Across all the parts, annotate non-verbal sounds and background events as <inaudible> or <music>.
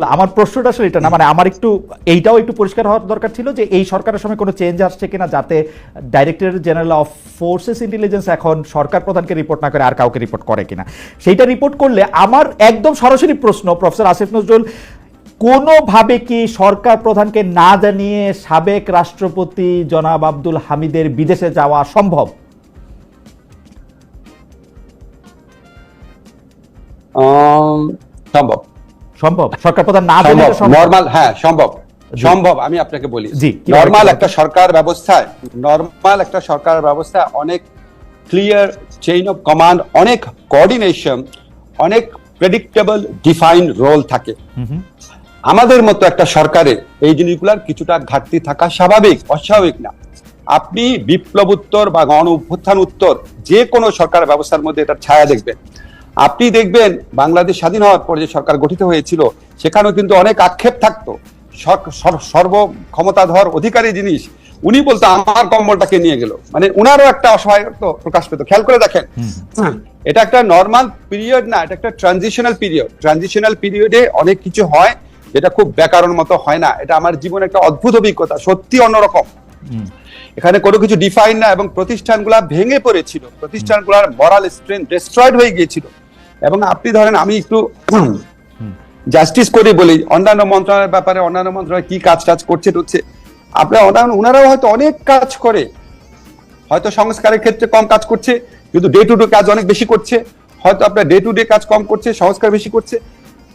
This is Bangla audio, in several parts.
আমার প্রশ্নটা আসলে এটা না মানে আমার একটু, এইটাও একটু পরিষ্কার হওয়ার দরকার ছিল যে এই সরকারের সময় কোনো চেঞ্জ আসছে কিনা যাতে director general of forces intelligence এখন সরকার প্রধানকে রিপোর্ট না করে আর কাউকে রিপোর্ট করে কিনা। সেইটা রিপোর্ট করলে আমার একদম সরাসরি প্রশ্ন প্রফেসর আসিফ নজরুল কোনোভাবে কি সরকার প্রধানকে না জানিয়ে সাবেক রাষ্ট্রপতি জনাব আব্দুল হামিদের বিদেশে যাওয়া সম্ভব? সম্ভব। সম্ভব? সরকার প্রধান না সম্ভব। নর্মাল হ্যাঁ সম্ভব। সম্ভব আমি আপনাকে বলি। জি, নর্মাল একটা সরকার ব্যবস্থায় নর্মাল একটা সরকার ব্যবস্থায় অনেক ক্লিয়ার চেইন অফ কমান্ড অনেক কোঅর্ডিনেশন অনেক প্রেডিক্টেবল ডিফাইন্ড রোল থাকে। আমাদের মতো একটা সরকারে এই জিনিসগুলোর কিছুটা ঘাটতি থাকা স্বাভাবিক অস্বাভাবিক না। আপনি বিপ্লব উত্তর বা গণ অভ্যুত্থান উত্তর যে কোনো সরকার ব্যবস্থার মধ্যে এটা ছায়া দেখবেন। আপনি দেখবেন বাংলাদেশ স্বাধীন হওয়ার পর যে সরকার গঠিত হয়েছিল সেখানেও কিন্তু অনেক আক্ষেপ থাকতো। সর- সর- সর্ব ক্ষমতাধর অধিকারী জিনিস উনি বলতো আমার কম্বলটাকে নিয়ে গেল। মানে উনারও একটা অসহায়ত্ব প্রকাশ পেত। খেয়াল করে দেখেন। <clears throat> এটা একটা নর্মাল পিরিয়ড না এটা একটা ট্রানজিশনাল পিরিয়ড ট্রানজিশনাল পিরিয়ডে অনেক কিছু হয় যেটা খুব ব্যাকরণ মতো হয় না। এটা আমার জীবনে একটা অদ্ভুত অভিজ্ঞতা সত্যি অন্যরকম। এখানে কোনো কিছু ডিফাইন না এবং প্রতিষ্ঠানগুলা ভেঙে পড়েছিল। প্রতিষ্ঠানগুলোর মরাল স্ট্রেন্থ ডিস্ট্রয়েড হয়ে গিয়েছিল। এবং আপনি ধরেন, আমি একটু জাস্টিস করে বলি, অন্যান্য মন্ত্রণালয়ের ব্যাপারে, অন্যান্য মন্ত্রণালয় কি কাজ টাজ করছে হচ্ছে, আপনার অন্যান্য ওনারাও হয়তো অনেক কাজ করে, হয়তো সংস্কারের ক্ষেত্রে কম কাজ করছে, কিন্তু ডে টু ডে কাজ অনেক বেশি করছে, হয়তো আপনার ডে টু ডে কাজ কম করছে, সংস্কার বেশি করছে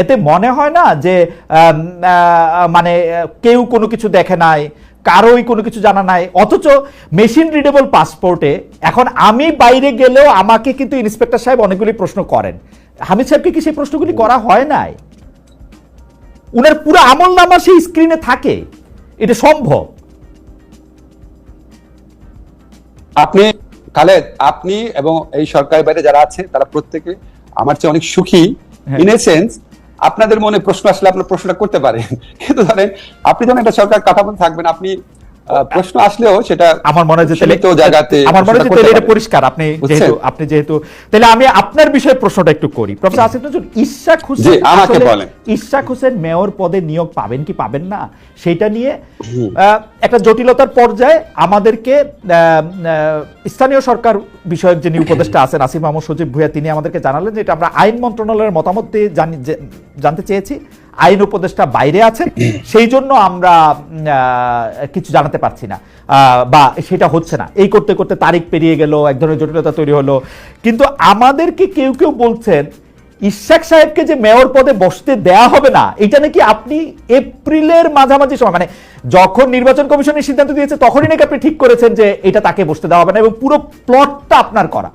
এতে মনে হয় না যে মানে কেউ কোনো কিছু দেখে নাই কারোই কোনো কিছু জানা নাই অথচ মেশিন রিডেবল পাসপোর্টে এখন আমি বাইরে গেলেও আমাকে কিন্তু ইন্সপেক্টর সাহেব অনেকগুলি প্রশ্ন করেন। হামিদ সাহেবকে কি সেই প্রশ্নগুলি করা হয় নাই? উনার পুরো আমল নামা সেই স্ক্রিনে থাকে। এটা সম্ভব? আপনি খালেদ আপনি এবং এই সরকারের বাইরে যারা আছে তারা প্রত্যেকে আমার চেয়ে অনেক সুখী। ইন এ সেন্স আপনাদের মনে প্রশ্ন আসলে আপনার প্রশ্নটা করতে পারেন। কিন্তু ধরেন, আপনি যখন একটা সরকার কাঠামো থাকবেন, আপনি প্রশ্ন আসলেও সেটা আমার মনে হয় যে তাহলে জায়গাতে আমার মনে হয় তাহলে এটা পরিষ্কার। আপনি যেহেতু আপনি যেহেতু তাহলে আমি আপনার বিষয়ে প্রশ্নটা একটু করি। প্রফেসর আসিফ নজরুল ইশাক হোসেন আমাকে বলেন। ইশাক হোসেন মেয়র পদে নিয়োগ পাবেন কি পাবেন না সেটা নিয়ে একটা জটিলতার পর্যায়ে আমাদেরকে স্থানীয় সরকার বিষয়ক যিনি উপদেষ্টা আছেন আসিফ মাহমুদ সজীব ভুইয়া তিনি আমাদেরকে জানালেন যে এটা আমরা আইন মন্ত্রণালয়ের মতামত দিয়ে জানি জানতে চেয়েছি। আইন উপদেষ্টা বাইরে আছেন সেই জন্য আমরা কিছু জানাতে পারছি না। বা সেটা হচ্ছে না। এই করতে করতে তারিখ পেরিয়ে গেল এক ধরনের জটিলতা তৈরি হলো। কিন্তু আমাদেরকে কেউ কেউ বলছেন ইশাক সাহেবকে যে মেয়র পদে বসতে দেয়া হবে না এটা নাকি আপনি এপ্রিলের মাঝামাঝি সময় মানে যখন নির্বাচন কমিশনের সিদ্ধান্ত দিয়েছে তখনই নাকি আপনি ঠিক করেছেন যে এটা তাকে বসতে দেওয়া হবে না এবং পুরো প্লটটা আপনার করা।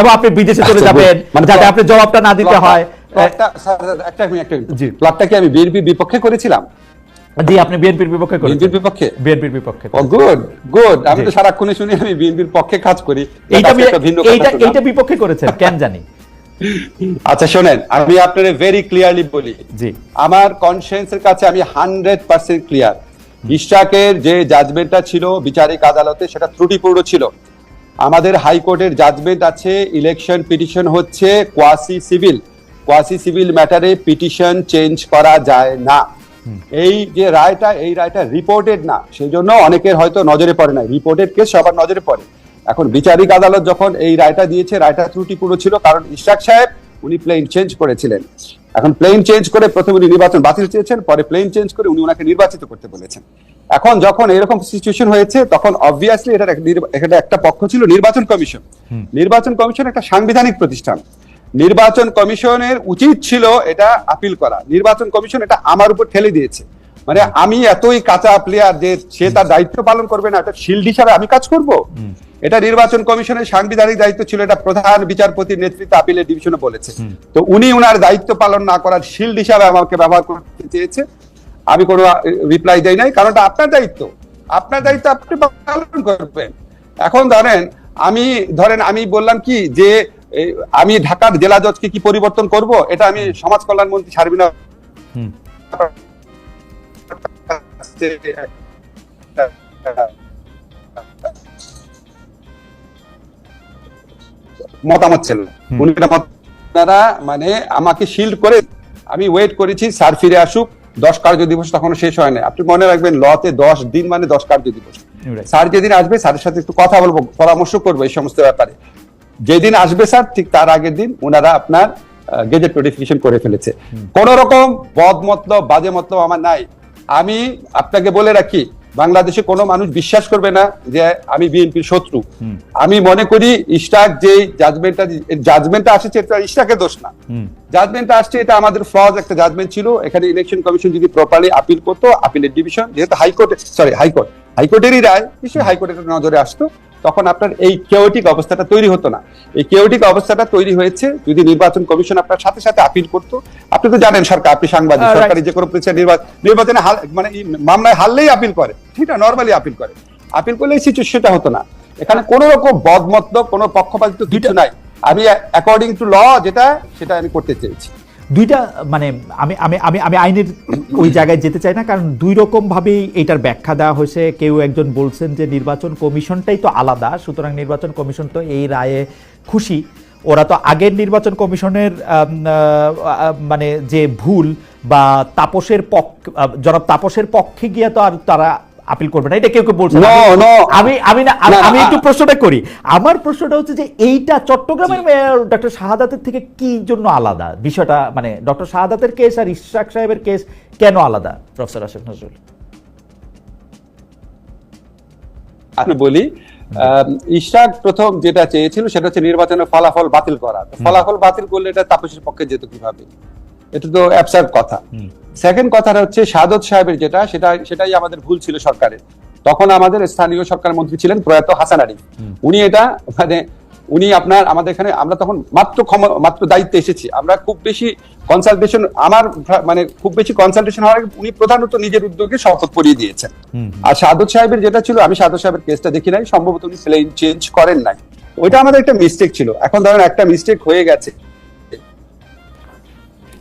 এবং আপনি বিদেশে চলে আচ্ছা, যাবেন মানে যাতে আপনি জবাবটা না দিতে হয়। প্লটটা স্যার, স্যার, একটা মিনিট একটা জি। প্লটটা কি আমি বিএনপি বিপক্ষে করেছিলাম। জি আপনি বিএনপির বিপক্ষে করেছেন। বিএনপির বিপক্ষে? বিএনপির বিপক্ষে। ও গুড গুড আমি তো সারাক্ষণে শুনি আমি বিএনপির পক্ষে কাজ করি। এইটা আজকে একটা ভিন্ন কথা এইটা এইটা বিপক্ষে করেছেন কেন জানি। <laughs> আচ্ছা শোনেন আমি আপনাদের ভেরি ক্লিয়ারলি বলি। জি। আমার কনসিয়েন্সের কাছে আমি হান্ড্রেড পার্সেন্ট ক্লিয়ার ইশাকের যে জাজমেন্টটা ছিল বিচারিক আদালতে সেটা ত্রুটিপূর্ণ ছিল। আমাদের হাইকোর্টের জাজমেন্ট আছে ইলেকশন পিটিশন হচ্ছে কোয়াসি সিভিল কোয়াসি সিভিল ম্যাটারে পিটিশন চেঞ্জ করা যায় না। এই যে রায়টা এই রায়টা রিপোর্টেড না সেই জন্য অনেকের হয়তো নজরে পড়ে না রিপোর্টেড কেস সবার নজরে পড়ে। এখন বিচারিক আদালত যখন এই রায়টা দিয়েছে রায়টা ত্রুটিপূর্ণ ছিল কারণ ইশাক সাহেব উনি প্লেন চেঞ্জ করেছিলেন। এখন প্লেন চেঞ্জ করে প্রথমে উনি নির্বাচন বাতিল চেয়েছেন পরে প্লেন চেঞ্জ করে উনি ওনাকে নির্বাচিত করতে বলেছেন। এখন যখন এরকম সিচুয়েশন হয়েছে তখন অবভিয়াসলি এটা একটা পক্ষ ছিল নির্বাচন কমিশন। নির্বাচন কমিশন একটা সাংবিধানিক প্রতিষ্ঠান। নির্বাচন কমিশনের উচিত ছিল এটা আপিল করা। নির্বাচন কমিশন এটা আমার উপর ঠেলে দিয়েছে। মানে আমি এতই কাঁচা প্লেয়ার যে সে তার দায়িত্ব পালন করবে না এটা শিল্ড হিসাবে আমি কাজ করব। এটা নির্বাচন কমিশনের সাংবিধানিক দায়িত্ব ছিল এটা প্রধান বিচারপতির নেতৃত্বে আপিলের ডিভিশনে বলেছে। তো উনি উনার দায়িত্ব পালন না করার শিল্ড হিসাবে আমাকে ব্যবহার করতে চেয়েছে। আমি কোনো রিপ্লাই দেই নাই কারণটা আপনার দায়িত্ব। আপনার দায়িত্ব আপনি পালন করবেন। এখন ধরেন আমি ধরেন আমি বললাম কি যে আমি ঢাকার জেলা জজকে কি পরিবর্তন করব? এটা আমি সমাজ কল্যাণ মন্ত্রী সার্বিনা। মতামত ছিল। উনি এটা মানে আমাকে শিল্ড করে আমি ওয়েট করেছি স্যার ফিরে আসুক দশ কার্য দিবস তখনও শেষ হয় না আপনি মনে রাখবেন লতে দশ দিন মানে দশ কার্য দিবস। স্যার যেদিন আসবে স্যারের সাথে একটু কথা বলব পরামর্শ করব এই সমস্ত ব্যাপারে। যেদিন আসবে স্যার ঠিক তার আগের দিন ওনারা আপনার গেজেট নোটিফিকেশন করে ফেলেছে। কোন রকম বদ মতলব বাজে মতলব আমার নাই। আমি আপনাকে বলে রাখি বাংলাদেশে কোনো মানুষ বিশ্বাস করবে না যে আমি বিএনপির শত্রু। আমি মনে করি ইস্টাক যে জাজমেন্টটা জাজমেন্টটা আসছে এটা ইস্টাকের দোষ না। জাজমেন্টটা আসছে এটা আমাদের ফ্লজ একটা জাজমেন্ট ছিল। এখানে ইলেকশন কমিশন যদি প্রপারলি আপিল করতো আপিলের ডিভিশন যেহেতু high court sorry high court হাইকোর্টেরই রায় নিশ্চয়ই হাইকোর্টের নজরে আসতো। তখন আপনার এই কেওটিক অবস্থাটা তৈরি হতো না। এই কেওটিক অবস্থাটা তৈরি হয়েছে যদি নির্বাচন কমিশন আপনার সাথে সাথে আপিল করতো। আপনি তো জানেন সরকার আপনি সাংবাদিক Uh, সরকারি যে কোনো প্রতিষ্ঠান নির্বাচন নির্বাচনে মানে মামলায় হারলেই আপিল করে। ঠিক না? নর্মালি আপিল করে। আপিল করলে এই সিচুয়েশনটা হতো না। এখানে কোনো রকম বদমতলব কোনো পক্ষপাতিত্ব কিছু নাই। আমি অ্যাকর্ডিং টু ল যেটা সেটা আমি করতে চেয়েছি। দুইটা মানে আমি আমি আমি আমি আইনের ওই জায়গায় যেতে চাই না, কারণ দুই রকম ভাবেই এটার ব্যাখ্যা দেওয়া হয়েছে। কেউ একজন বলছেন যে নির্বাচন কমিশনটাই তো আলাদা, সুতরাং নির্বাচন কমিশন তো এই রায়ে খুশি। ওরা তো আগের নির্বাচন কমিশনের মানে যে ভুল বা তাপসের পক্ষ জনাব তাপসের পক্ষে গিয়ে তো আর তারা আপিল করবে না। এটা কেউ কেউ বলছে. আমি আমি না আমি- একটু প্রশ্নটা করি। আমার প্রশ্নটা হচ্ছে যে এইটা চট্টগ্রামের মেয়র ডক্টর শাহাদাতের থেকে কি জন্য আলাদা? বিষয়টা মানে ডক্টর শাহাদাতের কেস আর ইশরাক সাহেবের কেস কেন আলাদা? প্রফেসর আশিফ নজরুল। আমি বলি আহ, ইশরাক প্রথম যেটা চেয়েছিল সেটা হচ্ছে নির্বাচনের ফলাফল বাতিল করা। ফলাফল বাতিল করলে এটা তাপসের পক্ষে যেত কীভাবে? এটা তো অ্যাবসার্ড কথা। সেকেন্ড কথাটা হচ্ছে সাদত সাহেবের যেটা সেটা সেটাই আমাদের ভুল ছিল সরকারের। তখন আমাদের স্থানীয় সরকার মন্ত্রী ছিলেন প্রয়াত হাসান আলী। উনি এটা মানে উনি আপনার আমাদের এখানে আমরা তখন মাত্র মাত্র দায়িত্বে এসেছি। আমরা খুব বেশি কনসালটেশন আমার মানে খুব বেশি কনসালটেশন হওয়ার উনি প্রধানত নিজের উদ্যোগে শপথ পড়িয়ে দিয়েছেন। আর সাদত সাহেবের যেটা ছিল আমি সাদত সাহেবের কেসটা দেখি নাই সম্ভবত উনি প্লেন চেঞ্জ করেন নাই। ওইটা আমাদের একটা মিস্টেক ছিল। এখন ধরেন একটা মিস্টেক হয়ে গেছে।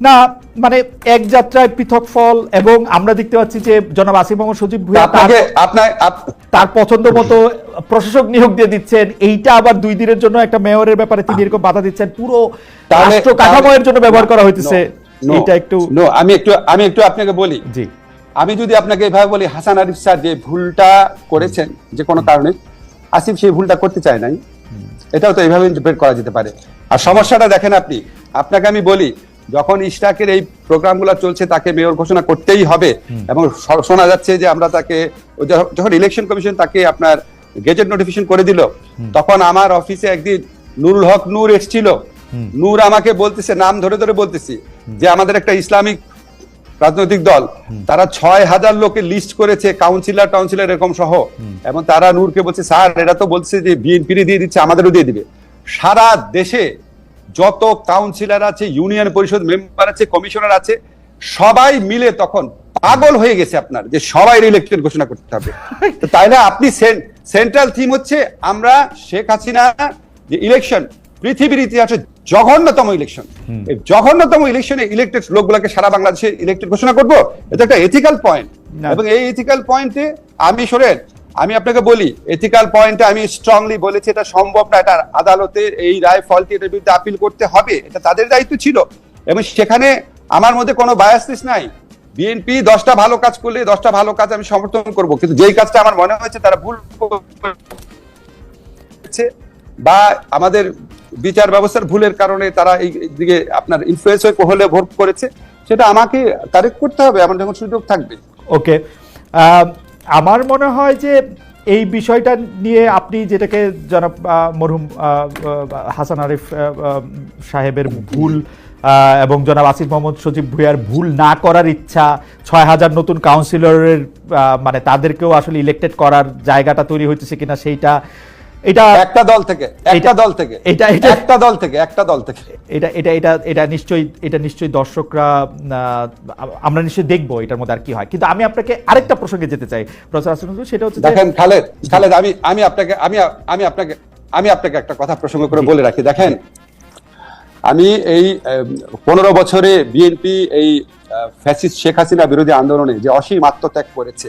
না মানে এক যাত্রায় পৃথক ফল এবং আমরা দেখতে পাচ্ছি যে জনাব আসিফ মোহাম্মদ সজীব আপনাকে আপনার তার পছন্দ মতো প্রশাসক নিয়োগ দিয়ে দিচ্ছেন। এইটা আবার দুই দিনের জন্য একটা মেয়রের ব্যাপারে তিনি এরকম বাধা দিচ্ছেন। পুরো রাষ্ট্র কাঠামোয়ের জন্য ব্যবহার করা হইতেছে। এটা একটু আমি একটু আমি একটু আপনাকে বলি। জি। আমি যদি আপনাকে এভাবে বলি হাসান আরিফ স্যার যে ভুলটা করেছেন যে কোনো কারণে আসিফ সেই ভুলটা করতে চায় নাই। এটাও তো এইভাবে ইন্টারপ্রেট করা যেতে পারে। আর সমস্যাটা দেখেন আপনি। আপনাকে আমি বলি যখন ইস্টাকের এই প্রোগ্রামগুলো চলছে তাকে মেয়র ঘোষণা করতেই হবে। এবং শোনা যাচ্ছে যে আমরা তাকে যখন ইলেকশন কমিশন তাকে আপনার গেজেট নোটিফিকেশন করে দিল তখন আমার অফিসে একদিন নুরুল হক নূর এসেছিল। নূর আমাকে বলতেছে নাম ধরে ধরে বলতেছি যে আমাদের একটা ইসলামিক রাজনৈতিক দল তারা ছয় হাজার লোকে লিস্ট করেছে কাউন্সিলর টাউন্সিলর এরকম সহ। এবং তারা নূরকে বলছে স্যার এরা তো বলছে যে বিএনপি দিয়ে দিচ্ছে আমাদেরও দিয়ে দিবে। সারা দেশে যত কাউন্সিলর আছে ইউনিয়ন পরিষদ মেম্বার আছে কমিশনার আছে সবাই মিলে তখন পাগল হয়ে গেছে আপনার যে সবাই ইলেকটেড ঘোষণা করতে হবে। তাই না আপনি সেন্ট্রাল থিম হচ্ছে আমরা শেখ হাসিনা যে ইলেকশন পৃথিবীর ইতিহাসে জঘন্যতম ইলেকশন জঘন্যতম ইলেকশনে ইলেক্টেড লোকগুলোকে সারা বাংলাদেশে ইলেক্টেড ঘোষণা করব? এটা একটা এথিক্যাল পয়েন্ট এবং এই এথিক্যাল পয়েন্টে আমি শোনেন আমি আপনাকে বলি এথিক্যাল পয়েন্টে আমি স্ট্রংলি বলেছি, এটা সম্ভব না এটা আদালতের এই রায় ফলটি এটার বিরুদ্ধে আপিল করতে হবে, এটা তাদের দায়িত্ব ছিল। এবং সেখানে আমার মধ্যে কোনো বায়াসিস নাই। বিএনপি দশটা ভালো কাজ করলে দশটা ভালো কাজ আমি সমর্থন করব, কিন্তু যেই কাজটা আমার মনে হয়েছে তারা ভুল বা আমাদের বিচার ব্যবস্থার ভুলের কারণে তারা এই দিকে আপনার ইনফ্লুয়েন্স হয়ে হলে ভোট করেছে, সেটা আমাকে কারেক্ট করতে হবে আমার যখন সুযোগ থাকবে। ওকে আমার মনে হয় যে এই বিষয়টা নিয়ে আপনি যেটাকে জনাব মরহুম হাসান আরিফ সাহেবের ভুল এবং জনাব আসিফ মোহাম্মদ সচিব ভুইয়ার ভুল না করার ইচ্ছা, ছয় হাজার নতুন কাউন্সিলরের মানে তাদেরকেও আসলে ইলেক্টেড করার জায়গাটা তৈরি হইতেছে কিনা সেইটা এটা একটা দল থেকে একটা দল থেকে এটা- এটা- একটা দল থেকে একটা দল থেকে। এটা এটা এটা এটা নিশ্চয়ই এটা নিশ্চয়ই দর্শকরা আমরা নিশ্চয়ই দেখব এটার মধ্যে আর কি হয়। কিন্তু আমি আপনাকে আরেকটা প্রসঙ্গে যেতে চাই প্রফেসর আসিফ সেটা হচ্ছে দেখেন খালেদ খালেদ আমি আমি আপনাকে আমি আমি আপনাকে আমি আপনাকে একটা কথা প্রসঙ্গ করে বলে রাখি। দেখেন আমি এই পনেরো বছরে বিএনপি এই ফ্যাসিস্ট শেখ হাসিনা বিরোধী আন্দোলনে যে অসীম আত্মত্যাগ করেছে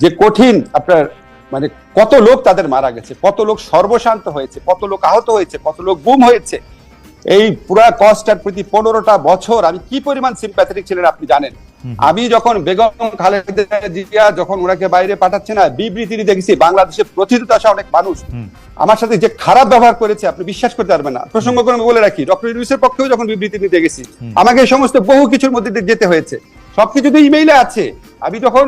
যে কঠিন আপনার মানে কত লোক তাদের মারা গেছে কত লোক সর্বশান্ত হয়েছে কত লোক আহত হয়েছে কত লোক গুম হয়েছে। এই পুরা কস্টার প্রতি পনেরোটা বছর আমি কি পরিমাণ সিম্প্যাথেটিক ছিলেন আপনি জানেন? আমি যখন বেগম খালেদা জিয়া যখন ওনাকে বাইরে পাঠাচ্ছে না বিবৃতি দিতে গেছি বাংলাদেশে প্রথিত আসা অনেক মানুষ। আমার সাথে যে খারাপ ব্যবহার করেছে আপনি বিশ্বাস করতে পারবেন না। প্রসঙ্গ করে বলে রাখি ডক্টর ইউনুসের পক্ষেও যখন বিবৃতি দিতে গেছি আমাকে সমস্ত বহু কিছুর মধ্যে যেতে হয়েছে। সবকিছু তো ইমেইলে আছে। আমি যখন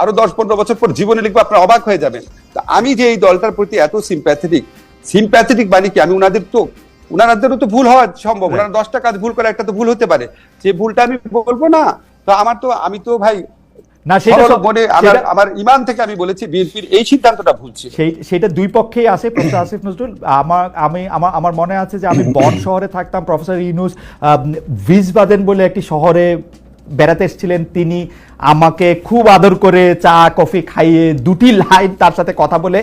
আরও দশ পনেরো বছর পর জীবনে লিখব আপনার অবাক হয়ে যাবেন। তা আমি যে এই দলটার প্রতি এত সিম্প্যাথেটিক সিম্প্যাথেটিক মানে কি? আমি উনাদের তো উনাদেরও তো ভুল হওয়া সম্ভব। ওনারা দশটা কাজ ভুল করে একটা তো ভুল হতে পারে। যে ভুলটা আমি বলব না তো আমার তো আমি তো ভাই না সেটা মনে আমার আমার ইমান থেকে আমি বলেছি বিএনপির এই সিদ্ধান্তটা ভুল ছিল। সেই সেটা দুই পক্ষেই আছে প্রফেসর <coughs> আসিফ নজরুল। আমার আমি আমার আমার মনে আছে যে আমি বন শহরে থাকতাম প্রফেসর ইউনুস ভিজবাদেন বলে একটি শহরে বেড়াতে এসেছিলেন তিনি। আমাকে খুব আদর করে চা, কফি খাইয়ে দুটি লাইন তার সাথে কথা বলে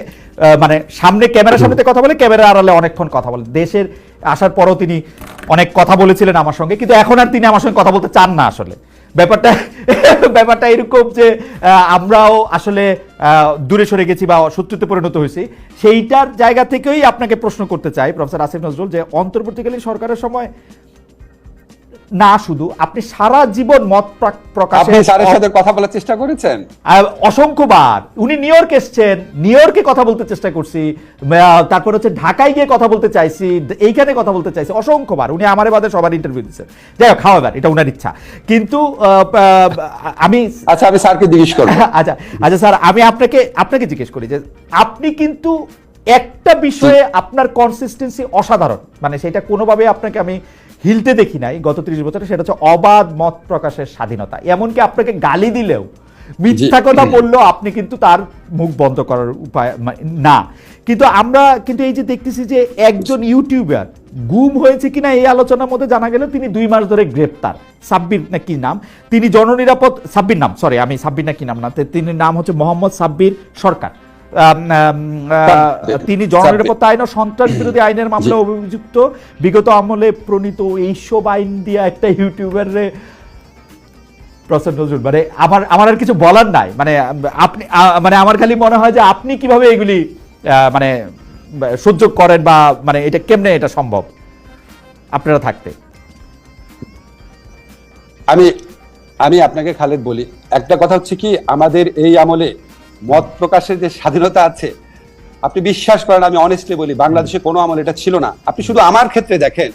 মানে সামনে ক্যামেরার সামনে কথা বলে ক্যামেরা আড়ালে অনেকক্ষণ কথা বলে। দেশের আসার পরও তিনি অনেক কথা বলেছিলেন আমার সঙ্গে, কিন্তু এখন আর তিনি আমার সঙ্গে কথা বলতে চান না আসলে। ব্যাপারটা ব্যাপারটা এরকম যে আমরাও আসলে দূরে সরে গেছি বা শত্রুতে পরিণত হয়েছি। সেইটার জায়গা থেকেই আপনাকে প্রশ্ন করতে চাই, প্রফেসর আসিফ নজরুল, যে অন্তর্বর্তীকালীন সরকারের সময় না শুধু আপনি সারা জীবন মত প্রা- আপনি স্যারের সাথে কথা বলার চেষ্টা করেছেন? অসংখ্যবার। উনি নিউ ইয়র্ক এসছেন নিউ ইয়র্কে কথা বলতে চেষ্টা করছি তারপর হচ্ছে ঢাকায় গিয়ে কথা বলতে চাইছি এইখানে কথা বলতে চাইছি অসংখ্যবার। উনি আমার বাদে সবার ইন্টারভিউ দিচ্ছেন যাই হোক খাওয়াবার এটা উনার ইচ্ছা। কিন্তু আমি আচ্ছা আমি স্যারকে জিজ্ঞেস করব। <laughs> আচ্ছা আচ্ছা স্যার আমি আপনাকে আপনাকে জিজ্ঞেস করি যে আপনি কিন্তু একটা বিষয়ে আপনার কনসিস্টেন্সি অসাধারণ। মানে সেটা কোনোভাবে আপনাকে আমি হিলতে দেখি নাই গত ত্রিশ বছরে সেটা হচ্ছে অবাধ মত প্রকাশের স্বাধীনতা। এমনকি আপনাকে গালি দিলেও মিথ্যা কথা বললেও আপনি কিন্তু তার মুখ বন্ধ করার উপায় না। কিন্তু আমরা কিন্তু এই যে দেখতেছি যে একজন ইউটিউবার গুম হয়েছে কিনা এই আলোচনার মধ্যে জানা গেল তিনি দুই মাস ধরে গ্রেপ্তার। সাব্বির না কি নাম? তিনি জননিরাপদ সাব্বির নাম সরি আমি সাব্বির না কি নাম না তিনি নাম হচ্ছে মোহাম্মদ সাব্বির সরকার। তিনি জননিরাপত্তা আইন ও সন্ত্রাস বিরোধী আইনের মামলায় অভিযুক্ত। বিগত আমলে প্রণীত এইসব আইন দিয়ে একটা ইউটিউবারে প্রসেন নজরুল মানে আমার আমার আর কিছু বলার নাই। মানে আপনি মানে আমার খালি মনে হয় যে আপনি কীভাবে এগুলি আহ, মানে সহ্য করেন বা মানে এটা কেমনে এটা সম্ভব? আপনারা থাকতে। আমি আমি আপনাকে খালেদ বলি। একটা কথা হচ্ছে কি আমাদের এই আমলে মত প্রকাশের যে স্বাধীনতা আছে আপনি বিশ্বাস করেন আমি অনেস্টলি বলি বাংলাদেশে কোনো আমল এটা ছিল না। আপনি শুধু আমার ক্ষেত্রে দেখেন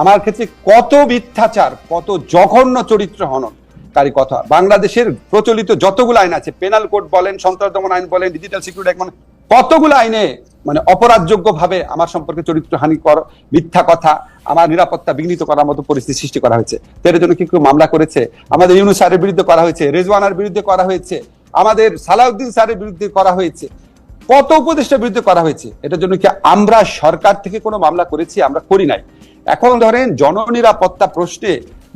আমার ক্ষেত্রে কত মিথ্যাচার কত জঘন্য চরিত্র হননকারী কথা। বাংলাদেশের প্রচলিত যতগুলো আইন আছে পেনাল কোড বলেন সন্ত্রাস দমন আইন বলেন ডিজিটাল সিকিউরিটি অ্যাক্ট মানে কতগুলো আইনে মানে অপরাধযোগ্য ভাবে আমার সম্পর্কে চরিত্রহানি কর মিথ্যা কথা আমার নিরাপত্তা বিঘ্নিত করার মতো পরিস্থিতি সৃষ্টি করা হয়েছে। তো এর জন্য কি কেউ মামলা করেছে আমাদের ইউনুস স্যারের বিরুদ্ধে করা হয়েছে রেজওয়ানার বিরুদ্ধে করা হয়েছে। আমাদের সালাউদ্দিন স্যারের বিরুদ্ধে করা হয়েছে। কত উপদেষ্টার বিরুদ্ধে করা হয়েছে? এটার জন্য কি আমরা সরকার থেকে কোনো মামলা করেছি? আমরা করি নাই। এখন ধরেন জননিরাপত্তা প্রশ্নে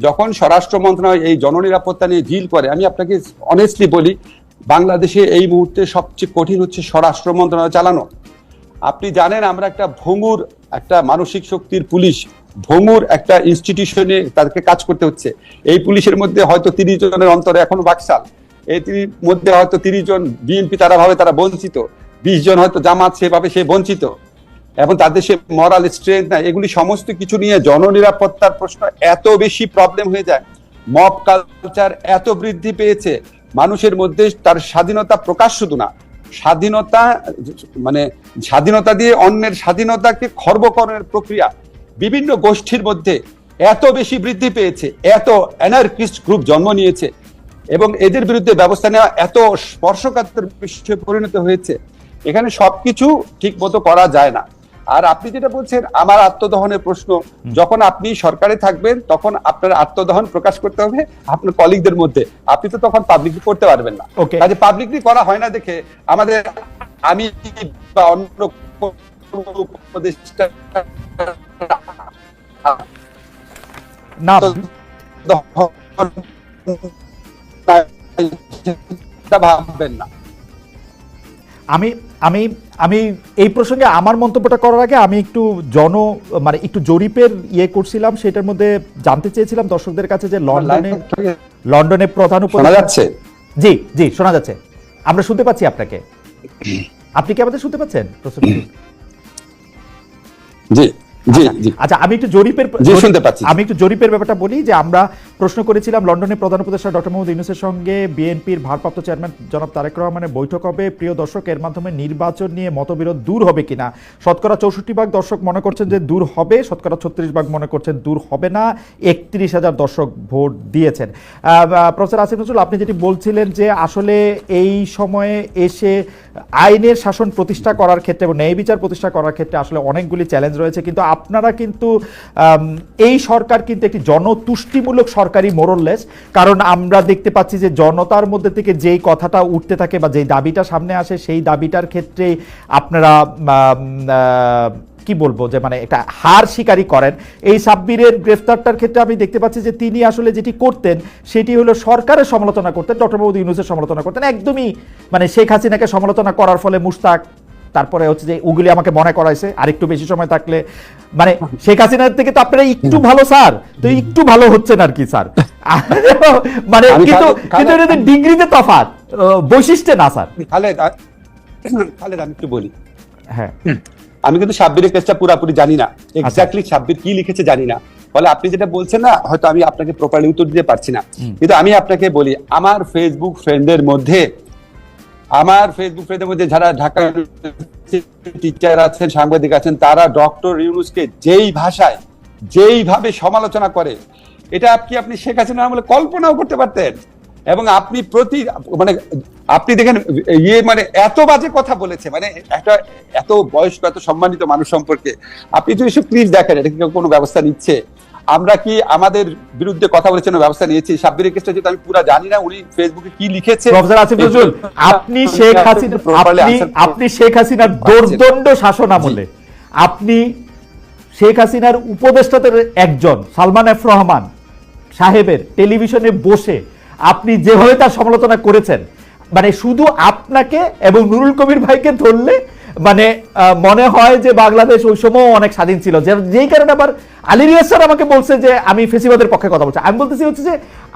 যখন স্বরাষ্ট্র মন্ত্রণালয় এই জননিরাপত্তা নিয়ে ডিল করে, আমি আপনাকে অনেস্টলি বলি, বাংলাদেশে এই মুহূর্তে সবচেয়ে কঠিন হচ্ছে স্বরাষ্ট্র মন্ত্রণালয় চালানো। আপনি জানেন আমরা একটা ভঙ্গুর, একটা মানসিক শক্তির পুলিশ, ভঙ্গুর একটা ইনস্টিটিউশনে তাদেরকে কাজ করতে হচ্ছে। এই পুলিশের মধ্যে হয়তো তিরিশ জনের অন্তরে এখনও বাকশাল। তিরিশ মধ্যে হয়তো তিরিশ জন বিএনপি তারা ভাবে তারা বঞ্চিত। বিশ জন হয়তো জামাত সেভাবে সে বঞ্চিত। এবং তাদের সে মরাল স্ট্রেংথ নাই, এগুলি সমস্ত কিছু নিয়ে জননিরাপত্তার প্রশ্ন এত বেশি প্রবলেম হয়ে যায়। মব কালচার এত বৃদ্ধি পেয়েছে, মানুষের মধ্যে তার স্বাধীনতা প্রকাশ শুধু না, স্বাধীনতা মানে স্বাধীনতা দিয়ে অন্যের স্বাধীনতাকে খর্বকরণের প্রক্রিয়া, বিভিন্ন গোষ্ঠীর মধ্যে এত বেশি বৃদ্ধি পেয়েছে, এত অ্যানার্কিস্ট গ্রুপ জন্ম নিয়েছে। এবং এদের বিরুদ্ধে ব্যবস্থা নেওয়া এত স্পর্শকাতর বিষয়ে পরিণত হয়েছে এখানে সবকিছু ঠিক মতো করা যায় না। আর আপনি যেটা বলছেন আমার আত্মদহনের প্রশ্ন যখন আপনি সরকারে থাকবেন তখন আপনার আত্মদহন প্রকাশ করতে হবে আপনার কলিগদের মধ্যে। আপনি তো তখন পাবলিকলি করতে পারবেন না. কাজে পাবলিকলি করা হয় না দেখে আমাদের আমি বা অন্য উপদেষ্টা না। ভাববেন না। আমি আমি আমি এই প্রসঙ্গে আমার মন্তব্যটা করার আগে আমি একটু জন মানে একটু জরিপের ইয়ে করছিলাম সেটার মধ্যে জানতে চেয়েছিলাম দর্শকদের কাছে যে লন্ডনে লন্ডনে প্রধান শোনা যাচ্ছে? জি জি শোনা যাচ্ছে। আমরা শুনতে পাচ্ছি আপনাকে। আপনি কি আমাদের শুনতে পাচ্ছেন? জি। আচ্ছা আমি একটু জরিপের শুনতে পাচ্ছি। আমি একটু জরিপের ব্যাপারটা বলি যে আমরা প্রশ্ন করেছিলাম লন্ডনের প্রধান উপদেষ্টা ডক্টর মোহাম্মদ ইউনুসের সঙ্গে বিএনপির ভারপ্রাপ্ত চেয়ারম্যান জনাব তারেক রহমানের বৈঠক হবে। প্রিয় দর্শক এর মাধ্যমে নির্বাচন নিয়ে মতবিরোধ দূর হবে কিনা? শতকরা চৌষট্টি ভাগ দর্শক মনে করছেন যে দূর হবে শতকরা ছত্রিশ ভাগ মনে করছেন দূর হবে না। একত্রিশ হাজার দর্শক ভোট দিয়েছেন। আহ, আহ, প্রফেসর আসিফ নজরুল আপনি যেটি বলছিলেন যে আসলে এই সময়ে এসে আইনের শাসন প্রতিষ্ঠা করার ক্ষেত্রে এবং ন্যায় বিচার প্রতিষ্ঠা করার ক্ষেত্রে আসলে অনেকগুলি চ্যালেঞ্জ রয়েছে কিন্তু আপনারা কিন্তু এই সরকার কিন্তু একটি জনতুষ্টিমূলক সরকারি মোরললেস কারণ আমরা দেখতে পাচ্ছি যে জনতার মধ্যে থেকে যেই কথাটা উঠতে থাকে বা যেই দাবিটা সামনে আসে, সেই দাবিটার ক্ষেত্রে আপনারা কি বলব যে মানে একটা হার স্বীকারই করেন। এই সাব্বিরের গ্রেফতারটার ক্ষেত্রে আমি দেখতে পাচ্ছি যে তিনি আসলে যেটি করতেন, সেটি হলো সরকারের সমালোচনা করতেন, ডক্টর মোহাম্মদ ইউনুসের সমালোচনা করতেন। একদমই মানে শেখ হাসিনাকে সমালোচনা করার ফলে মুস্তাক তারপরে হচ্ছে যে ওগুলি আমাকে মনে করাইছে আর একটু বেশি সময় থাকলে মানে শেখ হাসিনার থেকে তো আপনারা একটু ভালো স্যার তো একটু ভালো হচ্ছেন আর কি স্যার। <laughs> মানে আমি কিন্তু কিন্তু এটা ডিগ্রিতে তফাৎ বৈশিষ্ট্যে না স্যার। খালেদ <clears throat> খালেদ আমি একটু বলি। হ্যাঁ। <clears throat> আমি কিন্তু সাব্বিরের কেসটা পুরাপুরি জানি না। এক্স্যাক্টলি সাব্বির কি লিখেছে জানি না। ফলে আপনি যেটা বলছেন না হয়তো আমি আপনাকে প্রপারলি উত্তর দিতে পারছি না। কিন্তু আমি আপনাকে বলি আমার ফেসবুক ফ্রেন্ডের মধ্যে আমার ফেসবুক ফ্রেন্ডের মধ্যে যারা ঢাকা টিচার আছেন, সাংবাদিক আছেন, তারা ডক্টর ইউনুসকে যেই ভাষায়, যেইভাবে সমালোচনা করে, এটা আপনি আপনি শেখ হাসিনা আমলে কল্পনাও করতে পারতেন? এবং আপনি প্রতি মানে আপনি দেখেন ইয়ে মানে এত বাজে কথা বলেছে মানে একটা এত বয়স্ক, এত সম্মানিত মানুষ সম্পর্কে। আপনি যদি প্লিজ দেখেন, এটা কি কোনো ব্যবস্থা নিচ্ছে? আমরা কি আমাদের বিরুদ্ধে কথা বলেছেন ব্যবস্থা নিয়েছি? সাব্বিরের কেসটা যেহেতু আমি পুরো জানি না উনি ফেসবুকে কি লিখেছে? প্রফেসর আসিফ নজরুল আপনি শেখ হাসিনা আপনি আপনি শেখ হাসিনার দোর্দণ্ড শাসন আমলে। আপনি শেখ হাসিনার উপদেষ্টাদের একজন সালমান এফ রহমান সাহেবের টেলিভিশনে বসে আপনি যেভাবে তার সমালোচনা করেছেন মানে শুধু আপনাকে এবং নুরুল কবির ভাইকে ধরলে মানে মনে হয় যে বাংলাদেশ ওই সময় অনেক স্বাধীন ছিল। যে যেই কারণে আবার আলী রিয়াজ স্যার আমাকে বলছে যে আমি ফেসিবাদের পক্ষে কথা বলছি। আমি বলতেছি হচ্ছে যে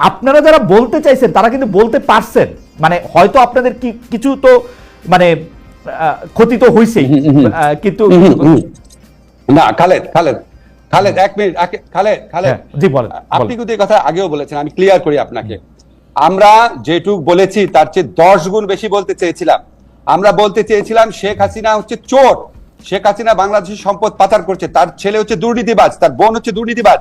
আপনারা যারা বলতে চাইছেন তারা কিন্তু বলতে পারছেন। মানে হয়তো আপনাদের কি কিছু তো মানে ক্ষতি তো হয়েছেই কিন্তু। না খালেদ খালেদ খালেদ এক মিনিট খালেদ খালেদ। হ্যাঁ, জি বলেন আপনি কিন্তু এই কথা আগেও বলেছেন আমি ক্লিয়ার করি আপনাকে। আমরা যেটুক বলেছি তার চেয়ে দশ গুণ বেশি বলতে চেয়েছিলাম। আমরা বলতে চেয়েছিলাম শেখ হাসিনা হচ্ছে চোর। শেখ হাসিনা বাংলাদেশের সম্পদ পাচার করছে। তার ছেলে হচ্ছে দুর্নীতিবাজ তার বোন হচ্ছে দুর্নীতিবাজ।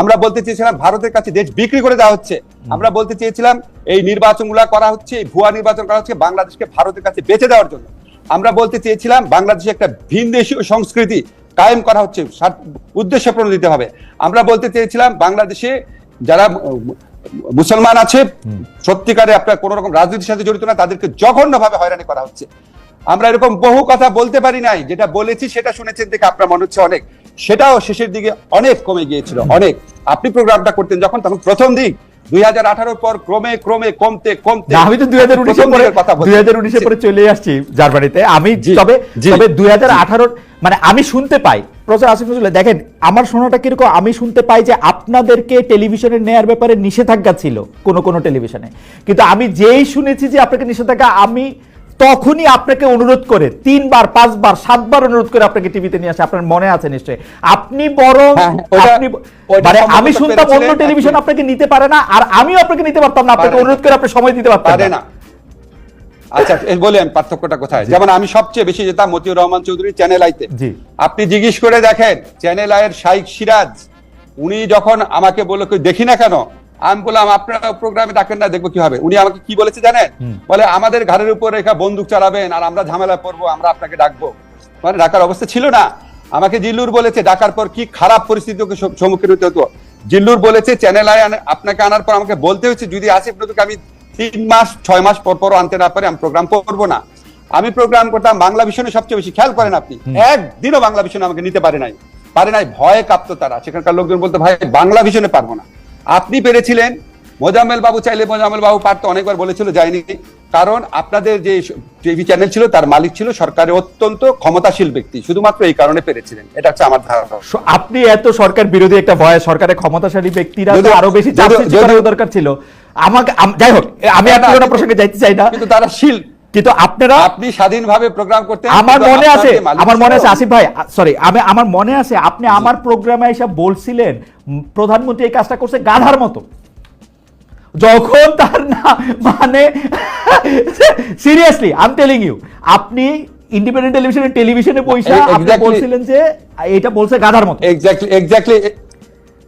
আমরা বলতে চেয়েছিলাম ভারতের কাছে দেশ বিক্রি করে দেওয়া হচ্ছে। আমরা বলতে চেয়েছিলাম এই নির্বাচনগুলো করা হচ্ছে এই ভুয়া নির্বাচন করা হচ্ছে বাংলাদেশকে ভারতের কাছে বেঁচে দেওয়ার জন্য। আমরা বলতে চেয়েছিলাম বাংলাদেশে একটা ভিনদেশীয় সংস্কৃতি কায়েম করা হচ্ছে উদ্দেশ্য প্রণোদিত হবে। আমরা বলতে চেয়েছিলাম বাংলাদেশে যারা মুসলমান আছে সত্যিকারে আপনার কোন রকম রাজনীতির সাথে জড়িত না তাদেরকে জঘন্যভাবে হয়রানি করা হচ্ছে। আমরা এরকম বহু কথা বলতে পারি নাই যেটা বলেছি সেটা শুনেছেন দেখে আপনার মনে হচ্ছে অনেক। সেটাও শেষের দিকে অনেক কমে গিয়েছিল অনেক। আপনি প্রোগ্রামটা করতেন যখন তখন প্রথম দিক দুই হাজার আঠারোর পর ক্রমে ক্রমে কমতে কমতে আমি তো দুই হাজার উনিশে পরে কথা দুই হাজার উনিশে পরে চলে আসছি জার্মানিতে। আমি তবে তবে দুই হাজার। আঠারোর মানে আমি শুনতে পাই প্রফেসর আসিফ নজরুল দেখেন আমার শোনাটা কীরকম আমি শুনতে পাই যে আপনাদেরকে টেলিভিশনে নেয়ার ব্যাপারে নিষেধাজ্ঞা ছিল কোন কোন টেলিভিশনে। কিন্তু আমি যেই শুনেছি যে আপনাকে নিষেধাজ্ঞা আমি তখনই আপনাকে অনুরোধ করে তিনবার পাঁচবার সাতবার অনুরোধ করে আপনাকে টিভিতে নিয়ে আসে আপনার মনে আছে নিশ্চয়ই। আপনি বরং হ্যাঁ, আপনি মানে আমি শুনতাম অন্য টেলিভিশন আপনাকে নিতে পারে না আর আমিও আপনাকে নিতে পারতাম না আপনাকে অনুরোধ করে আপনি সময় দিতে পারতেন পারে না না। আচ্ছা এর বলি আমি পার্থক্যটা কোথায়? যেমন আমি সবচেয়ে বেশি যেতাম মতিউর রহমান চৌধুরী চ্যানেল আইতে। জি। আপনি জিজ্ঞেস করে দেখেন চ্যানেল আয়ের শাইক সিরাজ উনি যখন আমাকে বলল "কই দেখি না কেন? আমি বললাম আপনারা প্রোগ্রামে ডাকেন না দেখব কি হবে উনি আমাকে কি বলেছে জানেন? বলে আমাদের ঘরের উপর রেখা বন্দুক চালাবেন আর আমরা ঝামেলা পড়ব আমরা আপনাকে ডাকবো। মানে ডাকার অবস্থা ছিল না। আমাকে জিল্লুর বলেছে ডাকার পর কি খারাপ পরিস্থিতিকে সম্মুখীন হতে হতো? জিল্লুর বলেছে চ্যানেল আই আপনাকে আনার পর আমাকে বলতে হয়েছে যদি আসিফ নতুকে আমি তিন মাস ছয় মাস পর পর আনতে না পারে আমি প্রোগ্রাম করব না। আমি প্রোগ্রাম করতাম বাংলা ভীষণে সবচেয়ে বেশি খেয়াল করেন আপনি। একদিনও বাংলা ভীষণে আমাকে নিতে পারে নাই। পারে নাই ভয়ে কাঁপতো তারা। সেখানকার লোকজন বলতো ভাই বাংলা ভীষণে পারব না। আপনি পেরেছিলেন মোজাম্মেল বাবু চাইলে মোজাম্মেল বাবু পারতো অনেকবার বলেছিল যায়নি কারণ আপনাদের যে টিভি চ্যানেল ছিল তার মালিক ছিল সরকারের অত্যন্ত ক্ষমতাশীল ব্যক্তি শুধুমাত্র এই কারণে পেরেছিলেন। এটা হচ্ছে আমার ধারণা। আপনি এত সরকার বিরোধী একটা ভয় সরকারের ক্ষমতাশালী ব্যক্তিরা আরও বেশি দরকার ছিল। আমাকে যাই হোক আমি আপনার প্রসঙ্গে যাইতে চাই না। কিন্তু তারা শিল। কিন্তু আপনারা আপনি স্বাধীনভাবে প্রোগ্রাম করতে আমার মনে আছে আমার মনে আছে আসিফ ভাই সরি আমি আমার মনে আছে আপনি আমার প্রোগ্রামে এসে বলছিলেন প্রধানমন্ত্রী এই কাজটা করছে গাধার মতো। যখন তার না মানে seriously I am telling you আপনি ইন্ডিপেন্ডেন্ট টেলিভিশনের টেলিভিশনে পয়সা আপনি বলছিলেন যে এটা বলছে গাধার মতো। এক্স্যাক্টলি এক্স্যাক্টলি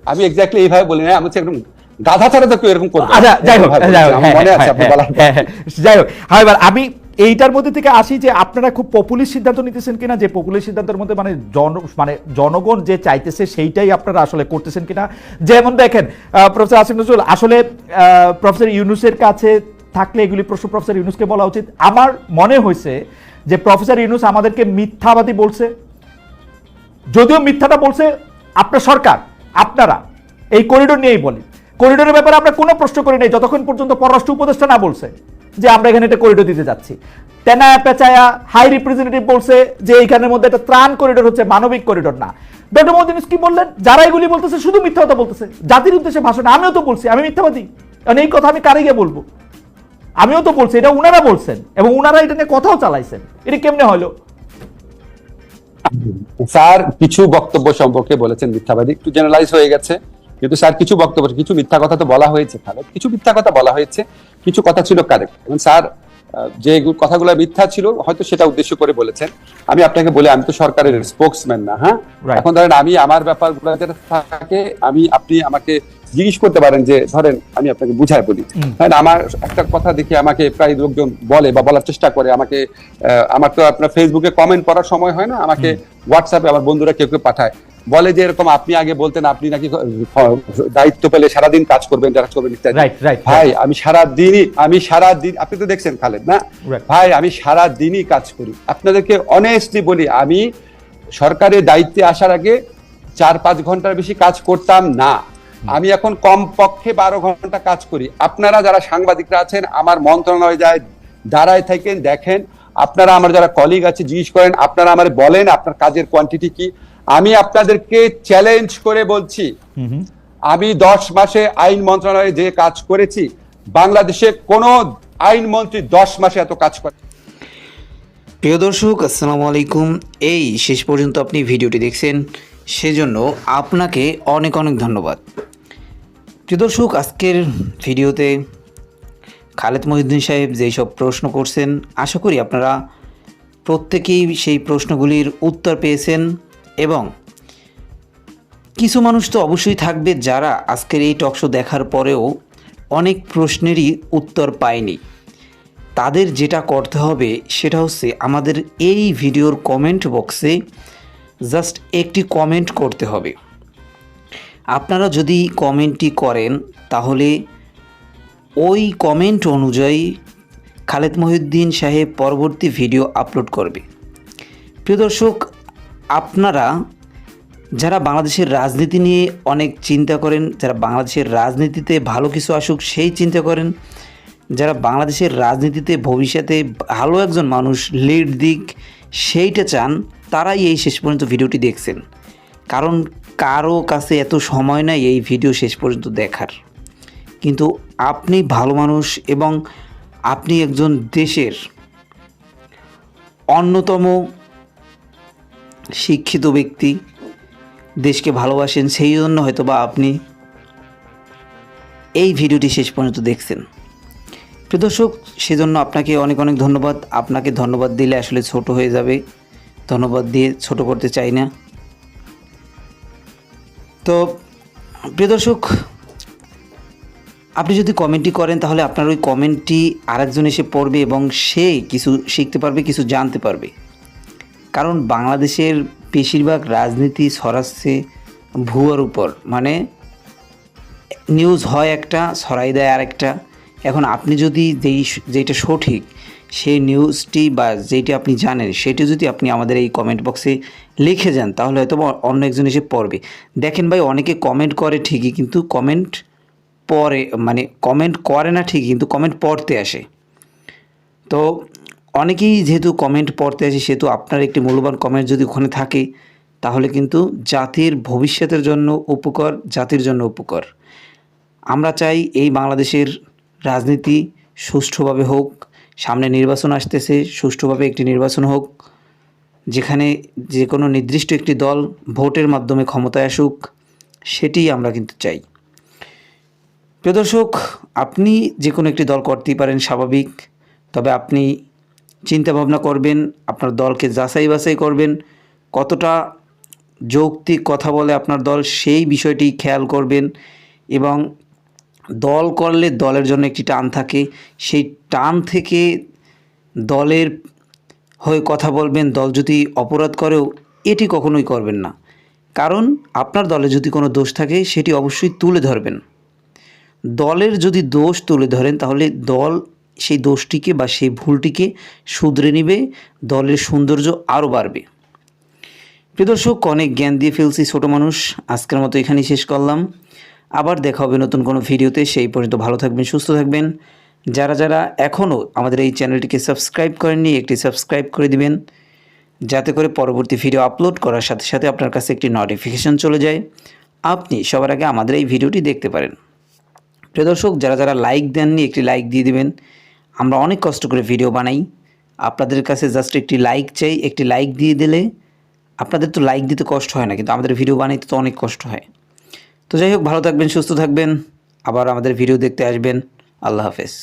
আমি এক্স্যাক্টলি এইভাবে বলি না আমি একদম গাধা ছাড়া তো কেউ এরকম করবে আচ্ছা যাই হোক যাই হোক হ্যাঁ, মনে আছে হ্যাঁ, আপনি হ্যাঁ, যাই হোক হ্যাঁ এবার আমি এইটার মধ্যে থেকে আসি যে আপনারা খুব পপুলিস্ট সিদ্ধান্ত নিতেছেন কিনা, যে পপুলিস্ট সিদ্ধান্তের মধ্যে মানে জন মানে জনগণ যে চাইতেছে সেইটাই আপনারা আসলে করতেছেন কিনা। যেমন দেখেন প্রফেসর আসিফ নজরুল, আসলে প্রফেসর ইউনুসের কাছে থাকলে এগুলি প্রশ্ন প্রফেসর ইউনুসকে বলা উচিত। আমার মনে হয়েছে যে প্রফেসর ইউনুস আমাদেরকে মিথ্যাবাদী বলছে। যদিও মিথ্যাটা বলছে আপনার সরকার, আপনারা, এই করিডোর নিয়েই বলি। করিডোরের ব্যাপারে আমরা কোনো প্রশ্ন করি নাই, যতক্ষণ পর্যন্ত পররাষ্ট্র উপদেষ্টা না বলছে। যে আমরা এখানে একটা করিডোর দিতে যাচ্ছি। তেনায়া, পেঁচায়া হাই রিপ্রেজেন্টেটিভ বলছে যে এইখানের মধ্যে একটা ত্রাণ করিডোর হচ্ছে, মানবিক করিডোর না। ডক্টর মোহাম্মদ কি বললেন? যারা এগুলি বলতেছে শুধু মিথ্যা কথা বলতেছে। জাতির উদ্দেশ্যে ভাষণ, আমিও তো বলছি, আমি মিথ্যাবাদী। কারণ এই কথা আমি কারে গিয়ে বলব? আমিও তো বলছি, এটা উনারা বলছেন এবং উনারা এটা নিয়ে কথাও চালাইছেন। এটা কেমনে হলো? স্যার, কিছু বক্তব্য সম্পর্কে বলেছেন মিথ্যাবাদী। একটু জেনারেলাইজ হয়ে গেছে। কিন্তু স্যার কিছু বক্তব্য কিছু মিথ্যা কথা তো বলা হয়েছে তাহলে। কিছু মিথ্যা কথা বলা হয়েছে কিছু কথা ছিল কারেক্ট এবং স্যার যে কথাগুলো মিথ্যা ছিল হয়তো সেটা উদ্দেশ্য করে বলেছেন। আমি আপনাকে বলে আমি তো সরকারের স্পোক্সম্যান না হ্যাঁ? এখন ধরেন আমি আমার ব্যাপারগুলো যেটা থাকে আমি আপনি আমাকে জিজ্ঞেস করতে পারেন যে ধরেন আমি আপনাকে বুঝায় বলি। হ্যাঁ আমার একটা কথা দেখি আমাকে প্রায় লোকজন বলে বা বলার চেষ্টা করে আমাকে আমার তো আপনার ফেসবুকে কমেন্ট পড়ার সময় হয় না আমাকে হোয়াটসঅ্যাপে আমার বন্ধুরা কেউ কেউ পাঠায়। বলে যে এরকম আপনি আগে বলতেন আপনি নাকি দায়িত্ব পেলে সারাদিন কাজ করবেন যারা করবেন ভাই আমি সারা দিনই আমি সারা দিন আপনি তো দেখছেন খালেদ না? ভাই আমি সারা দিনই কাজ করি। আপনাদেরকে অনেস্টলি বলি আমি সরকারের দায়িত্বে আসার আগে চার পাঁচ ঘণ্টার বেশি কাজ করতাম না। আমি এখন কম পক্ষে বারো ঘণ্টা কাজ করি। আপনারা যারা সাংবাদিকরা আছেন আমার মন্ত্রণালয়ে যায় দাঁড়ায় থাকেন দেখেন। আপনারা আমার যারা কলিগ আছে জিজ্ঞেস করেন আপনারা আমার বলেন আপনার কাজের কোয়ান্টিটি কি? আমি আপনাদেরকে চ্যালেঞ্জ করে বলছি। আমি দশ মাসে আইন মন্ত্রণালয়ে যে কাজ করেছি বাংলাদেশে কোনো আইন মন্ত্রী দশ মাসে এত কাজ করে। প্রিয় দর্শক আসসালামু আলাইকুম। এই শেষ পর্যন্ত আপনি ভিডিওটি দেখছেন। সেজন্য আপনাকে অনেক অনেক ধন্যবাদ। প্রিয় দর্শক, আজকের ভিডিওতে খালেদ মহিউদ্দিন সাহেব যেই সব প্রশ্ন করছেন, আশা করি আপনারা প্রত্যেকেই সেই প্রশ্নগুলির উত্তর পেয়েছেন এবং কিছু মানুষ তো অবশ্যই থাকবে যারা আজকের এই টকশো দেখার পরেও অনেক প্রশ্নেরই উত্তর পায়নি। তাদের যেটা করতে হবে সেটা হচ্ছে আমাদের এই ভিডিওর কমেন্ট বক্সে জাস্ট একটি কমেন্ট করতে হবে। আপনারা যদি কমেন্টটি করেন, তাহলে ওই কমেন্ট অনুযায়ী খালেদ মহিউদ্দিন সাহেব পরবর্তী ভিডিও আপলোড করবে। প্রিয় দর্শক, আপনারা যারা বাংলাদেশের রাজনীতি নিয়ে অনেক চিন্তা করেন, যারা বাংলাদেশের রাজনীতিতে ভালো কিছু আসুক, সেই চিন্তা করেন, যারা বাংলাদেশের রাজনীতিতে ভবিষ্যতে ভালো একজন মানুষ লিড দিক, সেইটা চান তারাই এই শেষ পর্যন্ত ভিডিওটি দেখছেন। কারণ কারও কাছে এত সময় নাই এই ভিডিও শেষ পর্যন্ত দেখার। কিন্তু আপনি ভালো মানুষ এবং আপনি একজন দেশের অন্যতম শিক্ষিত ব্যক্তি, দেশকে ভালোবাসেন, সেই জন্য হয়তো বা আপনি এই ভিডিওটি শেষ পর্যন্ত দেখছেন। প্রিয় দর্শক, সেজন্য আপনাকে অনেক অনেক ধন্যবাদ। আপনাকে ধন্যবাদ দিলে আসলে ছোট হয়ে যাবে। ধন্যবাদ দিয়ে ছোট করতে চাই না। তো, প্রিয় দর্শক, আপনি যদি কমেন্টটি করেন, তাহলে আপনার ওই কমেন্টটি আরেকজন এসে পড়বে এবং সে কিছু শিখতে পারবে, কিছু জানতে পারবে। কারণ বাংলাদেশের বেশিরভাগ রাজনীতি ছড়াচ্ছে ভুয়ার উপর। মানে নিউজ হয় একটা সরাই দেয় আরেকটা। এখন আপনি যদি যেই যেটা সঠিক সেই নিউজটি বা যেটি আপনি জানেন, সেটি যদি আপনি আমাদের এই কমেন্ট বক্সে লিখে যান, তাহলে হয়তো অন্য একজন এসে পড়বে। দেখেন ভাই, অনেকে কমেন্ট করে ঠিকই, কিন্তু কমেন্ট পরে মানে কমেন্ট করে না ঠিকই, কিন্তু কমেন্ট পড়তে আসে। তো অনেকেই যেহেতু কমেন্ট পড়তে আসে, সেহেতু আপনার একটি মূল্যবান কমেন্ট যদি ওখানে থাকে, তাহলে কিন্তু জাতির ভবিষ্যতের জন্য উপকার, জাতির জন্য উপকার। আমরা চাই এই বাংলাদেশের রাজনীতি সুষ্ঠুভাবে হোক সামনে নির্বাচন আসতেছে, সুষ্ঠুভাবে একটি নির্বাচন হোক, যেখানে যে কোনো নির্দিষ্ট একটি দল ভোটের মাধ্যমে ক্ষমতায় আসুক সেটি আমরা কিন্তু চাই। প্রিয় দর্শক, আপনি যে কোনো একটি দল করতেই পারেন স্বাভাবিক, তবে আপনি চিন্তা ভাবনা করবেন, আপনার দলকে যাচাই বাছাই করবেন, কতটা যৌক্তিক কথা বলে আপনার দল সেই বিষয়টি খেয়াল করবেন এবং দল করলে দলের জন্য একটি টান থাকে। সেই টান থেকে দলের হয়ে কথা বলবেন, দল যদি অপরাধ করেও এটি কখনোই করবেন না। কারণ আপনার দলে যদি কোনো দোষ থাকে, সেটি অবশ্যই তুলে ধরবেন। দলের যদি দোষ তুলে ধরেন, তাহলে দল সেই দোষটিকে বা সেই ভুলটিকে শুধরে নেবে, দলের সৌন্দর্য আরও বাড়বে। প্রিয় দর্শক, অনেক জ্ঞান দিয়ে ফেলছি ছোটো মানুষ। আজকের মতো এখানেই শেষ করলাম। আবার দেখা হবে নতুন কোনো ভিডিওতে। সেই পর্যন্ত ভালো থাকবেন, সুস্থ থাকবেন। যারা যারা এখনও আমাদের এই চ্যানেলটিকে সাবস্ক্রাইব করেননি, একটি সাবস্ক্রাইব করে দিবেন। যাতে করে পরবর্তী ভিডিও আপলোড করার সাথে সাথে আপনার কাছে একটি নোটিফিকেশন চলে যায়। আপনি সবার আগে আমাদের এই ভিডিওটি দেখতে পারেন। প্রিয় দর্শক, যারা যারা লাইক দেননি, একটি লাইক দিয়ে দিবেন। আমরা অনেক কষ্ট করে ভিডিও বানাই। আপনাদের কাছে জাস্ট একটি লাইক চাই, একটি লাইক দিয়ে দিলে আপনাদের তো লাইক দিতে কষ্ট হয় না, কিন্তু আমাদের ভিডিও বানাইতে তো অনেক কষ্ট হয়। তো যাই হোক ভালো থাকবেন সুস্থ থাকবেন। আবার আমাদের ভিডিও দেখতে আসবেন। আল্লাহ হাফেজ।